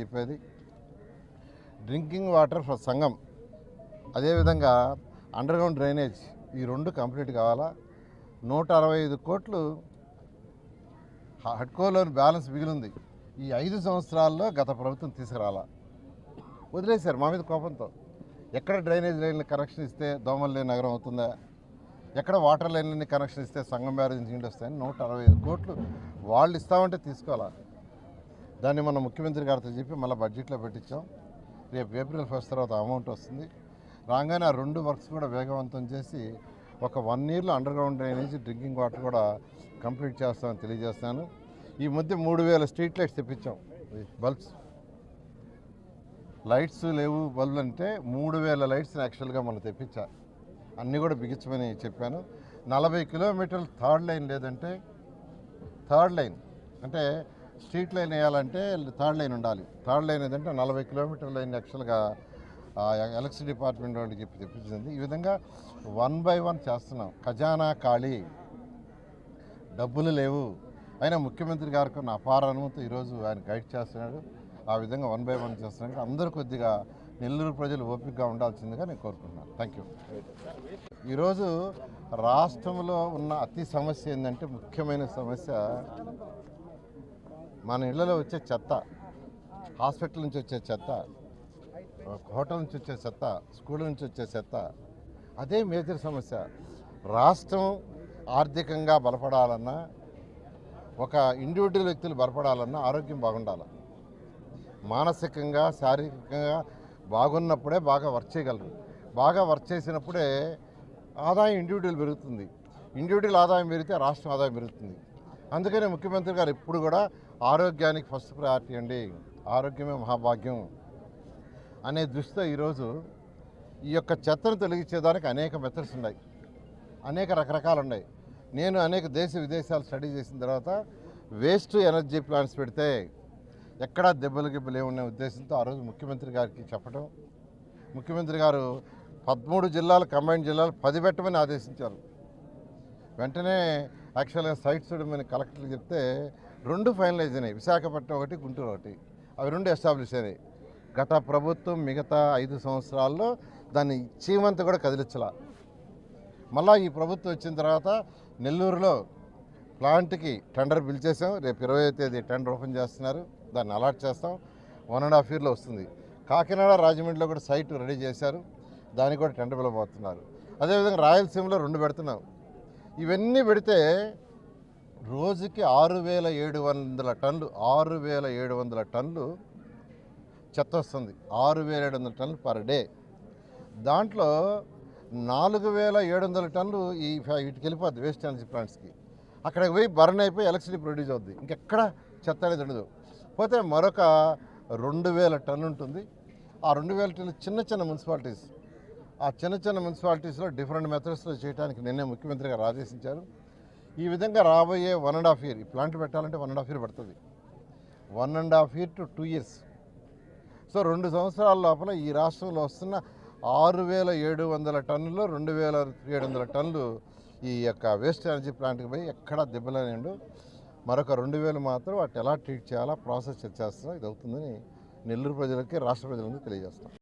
చెప్పేది drinking water for సంఘం. అదేవిధంగా అండర్గ్రౌండ్ డ్రైనేజ్ ఈ రెండు కంప్లీట్ కావాలా? నూట అరవై ఐదు కోట్లు హడ్కోలోని బ్యాలెన్స్ మిగిలింది. ఈ ఐదు సంవత్సరాల్లో గత ప్రభుత్వం తీసుకురాలా? వదిలేశారు మా మీద కోపంతో. ఎక్కడ డ్రైనేజ్ లైన్లు కనెక్షన్ ఇస్తే దోమలు లేని నగరం అవుతుందా? ఎక్కడ వాటర్ లైన్లని కనెక్షన్ ఇస్తే సంఘం బ్యారేజ్ నుంచి నీళ్ళు వస్తాయని నూట అరవై ఐదు కోట్లు వాళ్ళు ఇస్తామంటే తీసుకోవాలా? దాన్ని మనం ముఖ్యమంత్రి గారితో చెప్పి మళ్ళీ బడ్జెట్లో పెట్టించాం. రేపు ఏప్రిల్ ఫస్ట్ తర్వాత అమౌంట్ వస్తుంది. రాగానే ఆ రెండు వర్క్స్ కూడా వేగవంతం చేసి ఒక వన్ ఇయర్లో underground drainage drinking water కూడా కంప్లీట్ చేస్తామని తెలియజేస్తాను. ఈ మధ్య మూడు వేల స్ట్రీట్ లైట్స్ తెప్పించాం. బల్బ్స్. లైట్స్ లేవు బల్బ్ అంటే మూడు వేల లైట్స్ని యాక్చువల్గా మనం తెప్పించా. అన్నీ కూడా బిగించమని చెప్పాను. నలభై కిలోమీటర్లు థర్డ్ లైన్ లేదంటే థర్డ్ లైన్ అంటే స్ట్రీట్ లైన్ వేయాలంటే థర్డ్ లైన్ ఉండాలి. థర్డ్ లైన్ ఏదంటే నలభై కిలోమీటర్ లైన్ యాక్చువల్గా ఎలక్ట్రిసిటీ డిపార్ట్మెంట్ వాళ్ళకి చెప్పి తెప్పించింది. ఈ విధంగా వన్ బై వన్ చేస్తున్నాం. ఖజానా ఖాళీ. డబ్బులు లేవు. అయినా ముఖ్యమంత్రి గారికి ఉన్న అపార అనుమతి ఈరోజు ఆయన గైడ్ చేస్తున్నాడు. ఆ విధంగా వన్ బై వన్ చేస్తున్నాడు. అందరూ కొద్దిగా నెల్లూరు ప్రజలు ఓపికగా ఉండాల్సిందిగా నేను కోరుకుంటున్నాను. థ్యాంక్ యూ ఈరోజు రాష్ట్రంలో ఉన్న అతి సమస్య ఏంటంటే ముఖ్యమైన సమస్య మన ఇళ్ళలో వచ్చే చెత్త హాస్పిటల్ నుంచి వచ్చే చెత్త హోటల్ నుంచి వచ్చే చెత్త స్కూల్ నుంచి వచ్చే చెత్త అదే మేజర్ సమస్య. రాష్ట్రం ఆర్థికంగా బలపడాలన్నా ఒక ఇండివిజువల్ వ్యక్తులు బలపడాలన్నా ఆరోగ్యం బాగుండాలి. మానసికంగా శారీరకంగా బాగున్నప్పుడే బాగా వర్క్ చేయగలరు. బాగా వర్క్ చేసినప్పుడే ఆదాయం ఇండివిజువల్ పెరుగుతుంది. ఇండివిజువల్ ఆదాయం పెరిగితే రాష్ట్రం ఆదాయం పెరుగుతుంది. అందుకనే ముఖ్యమంత్రి గారు ఎప్పుడు కూడా ఆరోగ్యానికి ఫస్ట్ ప్రయారిటీ అండి. ఆరోగ్యమే మహాభాగ్యం అనే దృష్టితో ఈరోజు ఈ యొక్క చెత్తను తొలగించేదానికి అనేక మెథడ్స్ ఉన్నాయి. అనేక రకరకాలు ఉన్నాయి నేను అనేక దేశ విదేశాలు స్టడీ చేసిన తర్వాత వేస్ట్ ఎనర్జీ ప్లాంట్స్ పెడితే ఎక్కడా దెబ్బలు గిబ్బలు ఏమున్న ఉద్దేశంతో ఆ రోజు ముఖ్యమంత్రి గారికి చెప్పడం ముఖ్యమంత్రి గారు పదమూడు జిల్లాలు కంబైన్ జిల్లాలు పది పెట్టమని ఆదేశించారు. వెంటనే యాక్చువల్గా సైట్ చూడమని కలెక్టర్లు చెప్తే రెండు ఫైనలైజ్ అయినాయి. విశాఖపట్నం ఒకటి గుంటూరు ఒకటి. అవి రెండు ఎస్టాబ్లిష్ అయినాయి. గత ప్రభుత్వం మిగతా ఐదు సంవత్సరాల్లో దాన్ని చీమంత కూడా కదిలించలా. మళ్ళా ఈ ప్రభుత్వం వచ్చిన తర్వాత నెల్లూరులో ప్లాంట్కి టెండర్ పిలిచేసాం రేపు ఇరవై తేదీ టెండర్ ఓపెన్ చేస్తున్నారు. దాన్ని అలాట్ చేస్తాం. వన్ అండ్ హాఫ్ ఇయర్లో వస్తుంది. కాకినాడ రాజమండ్రిలో కూడా సైట్ రెడీ చేశారు. దానికి కూడా టెండర్ పిలవబోతున్నారు. అదేవిధంగా రాయలసీమలో రెండు పెడుతున్నాం. ఇవన్నీ పెడితే రోజుకి ఆరు వేల ఏడు వందల టన్లు ఆరు వేల ఏడు వందల టన్లు చెత్త వస్తుంది. ఆరు వేల ఏడు వందల టన్లు పర్ డే. దాంట్లో నాలుగు వేల ఏడు వందల టన్లు ఈ ఫ్యా- వీటికి వెళ్ళిపోద్ది వేస్ట్ ఎనర్జీ ప్లాంట్స్కి. అక్కడికి పోయి బర్న్ అయిపోయి ఎలక్ట్రిసిటీ ప్రొడ్యూస్ అవుద్ది. ఇంకెక్కడ చెత్త అనేది ఉండదు. పోతే మరొక రెండు వేల టన్ను ఉంటుంది ఆ రెండు వేల టన్ను చిన్న చిన్న మున్సిపాలిటీస్ ఆ చిన్న చిన్న మున్సిపాలిటీస్లో డిఫరెంట్ మెథడ్స్లో చేయడానికి నిన్నే ముఖ్యమంత్రి గారు ఆదేశించారు. ఈ విధంగా రాబోయే వన్ అండ్ హాఫ్ ఇయర్ ఈ ప్లాంట్ పెట్టాలంటే వన్ అండ్ హాఫ్ ఇయర్ పడుతుంది. One and half year to two years so రెండు సంవత్సరాల లోపల ఈ రాష్ట్రంలో వస్తున్న ఆరు వేల ఏడు వందల టన్నులు రెండు వేల ఏడు వందల టన్నులు ఈ యొక్క వేస్ట్ ఎనర్జీ ప్లాంట్కి పోయి ఎక్కడా దెబ్బలేనిండు మరొక రెండు వేలు మాత్రం వాటి ఎలా ట్రీట్ చేయాలా ప్రాసెస్ చేస్తారో ఇది అవుతుందని నెల్లూరు ప్రజలకి రాష్ట్ర ప్రజలందరికీ తెలియజేస్తాం.